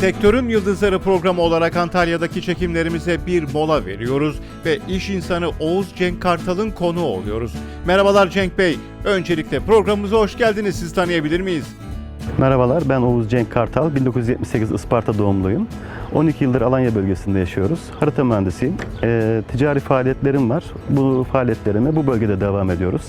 Sektörün Yıldızları programı olarak Antalya'daki çekimlerimize bir mola veriyoruz ve iş insanı Oğuz Cenk Kartal'ın konuğu oluyoruz. Merhabalar Cenk Bey. Öncelikle programımıza hoş geldiniz. Sizi tanıyabilir miyiz? Merhabalar, ben Oğuz Cenk Kartal. 1978 Isparta doğumluyum. 12 yıldır Alanya bölgesinde yaşıyoruz. Harita mühendisiyim. Ee, ticari faaliyetlerim var. Bu faaliyetlerime bu bölgede devam ediyoruz.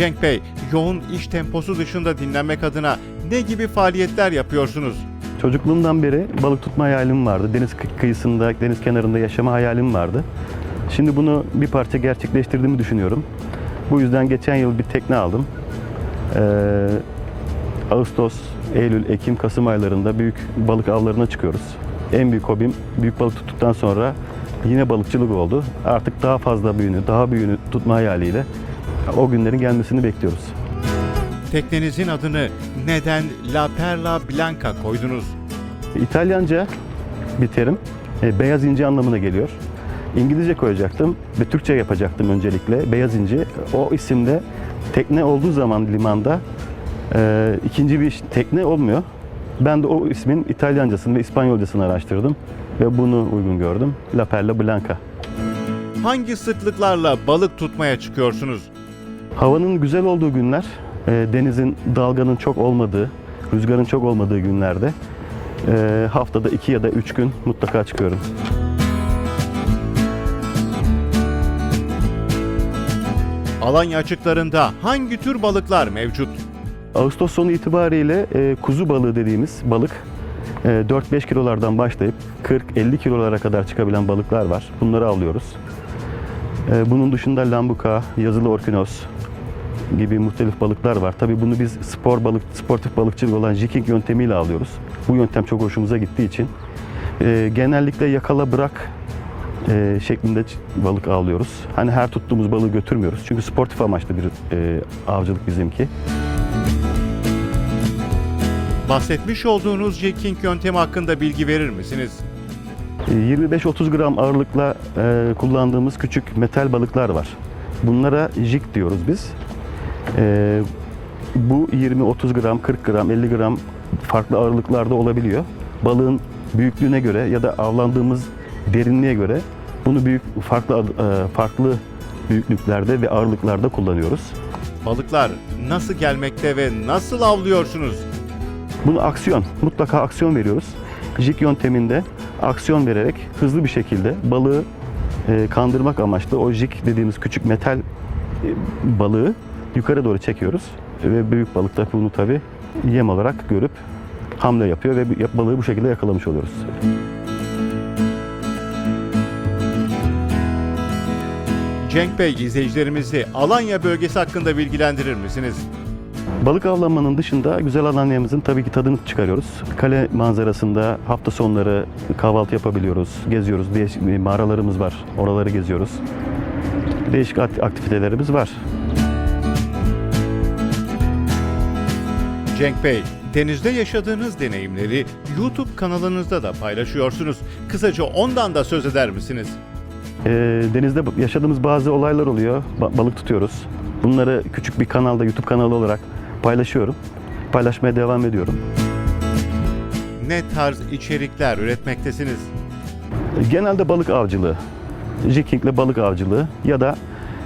Cenk Bey, yoğun iş temposu dışında dinlenmek adına ne gibi faaliyetler yapıyorsunuz? Çocukluğumdan beri balık tutma hayalim vardı. Deniz kı- kıyısında, deniz kenarında yaşama hayalim vardı. Şimdi bunu bir parça gerçekleştirdiğimi düşünüyorum. Bu yüzden geçen yıl bir tekne aldım. Ee, Ağustos, Eylül, Ekim, Kasım aylarında büyük balık avlarına çıkıyoruz. En büyük hobim büyük balık tuttuktan sonra yine balıkçılık oldu. Artık daha fazla büyüğünü, daha büyüğünü tutma hayaliyle o günlerin gelmesini bekliyoruz. Teknenizin adını neden La Perla Blanca koydunuz? İtalyanca bir terim. e, beyaz inci anlamına geliyor. İngilizce koyacaktım ve Türkçe yapacaktım öncelikle. Beyaz inci. O isimde tekne olduğu zaman limanda e, ikinci bir tekne olmuyor. Ben de o ismin İtalyancasını ve İspanyolcasını araştırdım ve bunu uygun gördüm. La Perla Blanca. Hangi sıklıklarla balık tutmaya çıkıyorsunuz? Havanın güzel olduğu günler, e, denizin dalganın çok olmadığı, rüzgarın çok olmadığı günlerde e, haftada iki ya da üç gün mutlaka çıkıyorum. Alanya açıklarında hangi tür balıklar mevcut? Ağustos sonu itibariyle e, kuzu balığı dediğimiz balık e, 4-5 kilolardan başlayıp 40-50 kilolara kadar çıkabilen balıklar var. Bunları alıyoruz. E, bunun dışında lambuka, yazılı orkinos gibi muhtelif balıklar var. Tabii bunu biz spor balık, sportif balıkçılık olan jigging yöntemiyle alıyoruz. Bu yöntem çok hoşumuza gittiği için e, genellikle yakala bırak e, şeklinde balık avlıyoruz. Hani her tuttuğumuz balığı götürmüyoruz. Çünkü sportif amaçlı bir e, avcılık bizimki. Bahsetmiş olduğunuz jigging yöntemi hakkında bilgi verir misiniz? 25-30 gram ağırlıkla e, kullandığımız küçük metal balıklar var. Bunlara jig diyoruz biz. E, bu 20-30 gram, 40 gram, 50 gram farklı ağırlıklarda olabiliyor. Balığın büyüklüğüne göre ya da avlandığımız derinliğe göre bunu büyük farklı e, farklı büyüklüklerde ve ağırlıklarda kullanıyoruz. Balıklar nasıl gelmekte ve nasıl avlıyorsunuz? Bunu aksiyon, mutlaka aksiyon veriyoruz. Jig yönteminde aksiyon vererek hızlı bir şekilde balığı e, kandırmak amaçlı o jig dediğimiz küçük metal e, balığı yukarı doğru çekiyoruz. Ve büyük balık da bunu tabi yem olarak görüp hamle yapıyor ve balığı bu şekilde yakalamış oluyoruz. Cenk Bey izleyicilerimizi Alanya bölgesi hakkında bilgilendirir misiniz? Balık avlanmanın dışında güzel Alanya'mızın tabii ki tadını çıkarıyoruz. Kale manzarasında hafta sonları kahvaltı yapabiliyoruz, geziyoruz. Değişik mağaralarımız var, oraları geziyoruz. Değişik akt- aktivitelerimiz var. Cenk Bey, denizde yaşadığınız deneyimleri YouTube kanalınızda da paylaşıyorsunuz. Kısaca ondan da söz eder misiniz? Ee, denizde yaşadığımız bazı olaylar oluyor. Ba- balık tutuyoruz. Bunları küçük bir kanalda, YouTube kanalı olarak paylaşıyorum. Paylaşmaya devam ediyorum. Ne tarz içerikler üretmektesiniz? Genelde balık avcılığı, jiggingle balık avcılığı ya da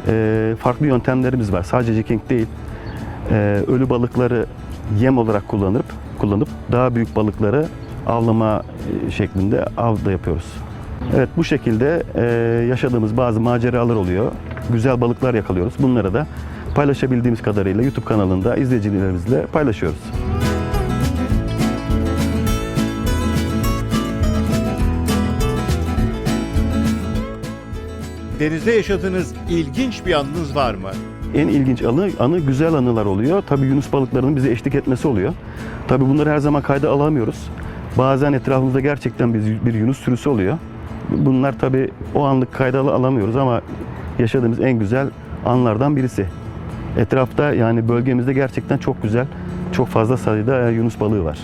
e, farklı yöntemlerimiz var. Sadece jigging değil, e, ölü balıkları yem olarak kullanıp kullanıp daha büyük balıkları avlama e, şeklinde av da yapıyoruz. Evet bu şekilde e, yaşadığımız bazı maceralar oluyor. Güzel balıklar yakalıyoruz. Bunları da paylaşabildiğimiz kadarıyla YouTube kanalında izleyicilerimizle paylaşıyoruz. Denizde yaşadığınız ilginç bir anınız var mı? En ilginç anı, anı güzel anılar oluyor. Tabii Yunus balıklarının bize eşlik etmesi oluyor. Tabii bunları her zaman kayda alamıyoruz. Bazen etrafımızda gerçekten bir, bir Yunus sürüsü oluyor. Bunlar tabii o anlık kayda al- alamıyoruz ama yaşadığımız en güzel anlardan birisi. Etrafta yani bölgemizde gerçekten çok güzel, çok fazla sayıda Yunus balığı var.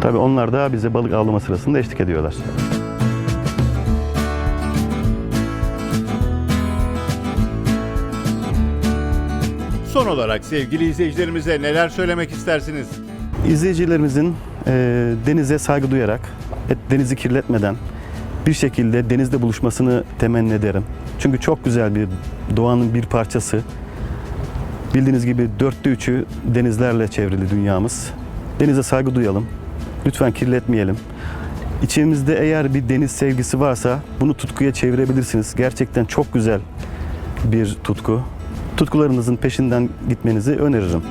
Tabii onlar da bize balık avlama sırasında eşlik ediyorlar. Son olarak sevgili izleyicilerimize neler söylemek istersiniz? İzleyicilerimizin e, denize saygı duyarak, et, denizi kirletmeden bir şekilde denizde buluşmasını temenni ederim. Çünkü çok güzel bir doğanın bir parçası. Bildiğiniz gibi dörtte üçü denizlerle çevrili dünyamız. Denize saygı duyalım. Lütfen kirletmeyelim. İçimizde eğer bir deniz sevgisi varsa bunu tutkuya çevirebilirsiniz. Gerçekten çok güzel bir tutku. Tutkularınızın peşinden gitmenizi öneririm.